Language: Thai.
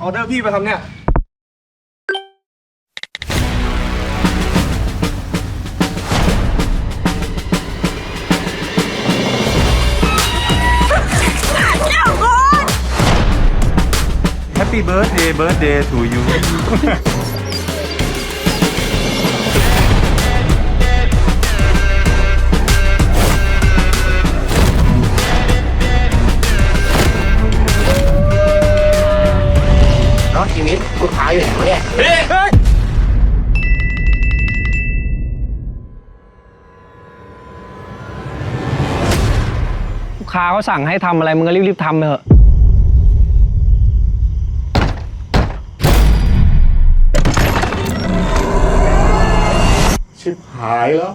ออเดอร์พี่ไปทำเนี่ย Happy birthday birthday to you วิตลูกค้าอยู่ไหนวะเนี่ยลูกค้าเขาสั่งให้ทำอะไรมึงก็รีบๆทำไปเถอะ ชิบหายแล้ว